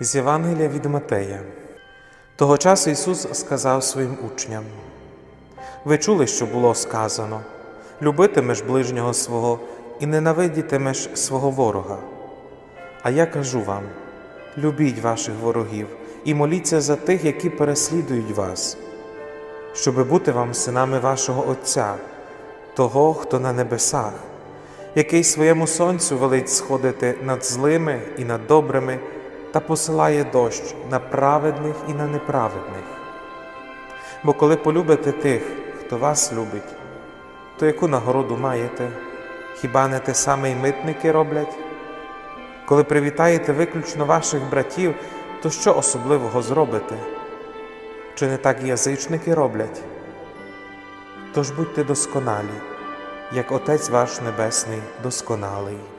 З Євангелія від Матея. Того часу Ісус сказав своїм учням: Ви чули, що було сказано: любитимеш ближнього свого і ненавидітимеш свого ворога. А я кажу вам: любіть ваших ворогів і моліться за тих, які переслідують вас, щоби бути вам синами вашого Отця, того, хто на небесах, який своєму сонцю велить сходити над злими і над добрими та посилає дощ на праведних і на неправедних. Бо коли полюбите тих, хто вас любить, то яку нагороду маєте? Хіба не те саме й митники роблять? Коли привітаєте виключно ваших братів, то що особливого зробите? Чи не так язичники роблять? Тож будьте досконалі, як Отець ваш Небесний досконалий.